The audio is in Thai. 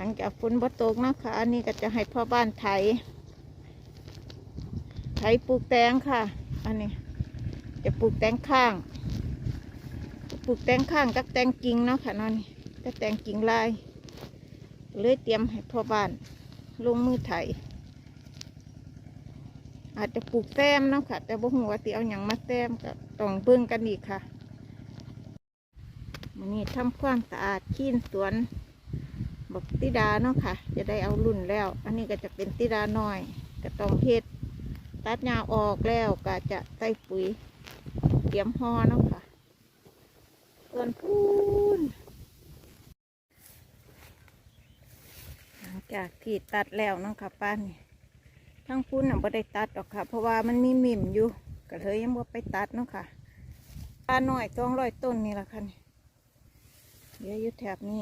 หลังจากฝนบ่ตกเนาะค่ะอันนี้ก็จะให้พ่อบ้านไถ ไถปลูกแตงค่ะ อันนี้ จะปลูกแตงข้าง ปลูกแตงข้างกับแตงกิ่งเนาะค่ะนอนนี่ก็แตงกิ่งลายเลยเตรียมให้พ่อบ้าน ลงมือไถ อาจจะปลูกแซมเนาะค่ะ แต่บ่หัวาติเอาอย่างมาแซมก็ต้องเบิ่งกันอีกค่ะมันนี้ทำความสะอาดขี้นสวน บักติดาเนาะค่ะ จะได้เอารุ่นแล้ว อันนี้ก็จะเป็นติดาหน้อยก็ต้องเฮ็ดตัดหญ้าออกแล้วก็จะใส่ปุ๋ยเตรียมห่อเนาะค่ะส่วนพูนหลังจากที่ตัดแล้วเนาะค่ะป้านี่ทั้งพูนน่ะไม่ได้ตัดหรอกค่ะ เพราะว่ามันมีมิ่มอยู่ก็เลยยังบ่ไปตัดเนาะค่ะป้าน้อยต้องร้อยต้นนี่ละค่ะเดี๋ยวอยู่แถบนี้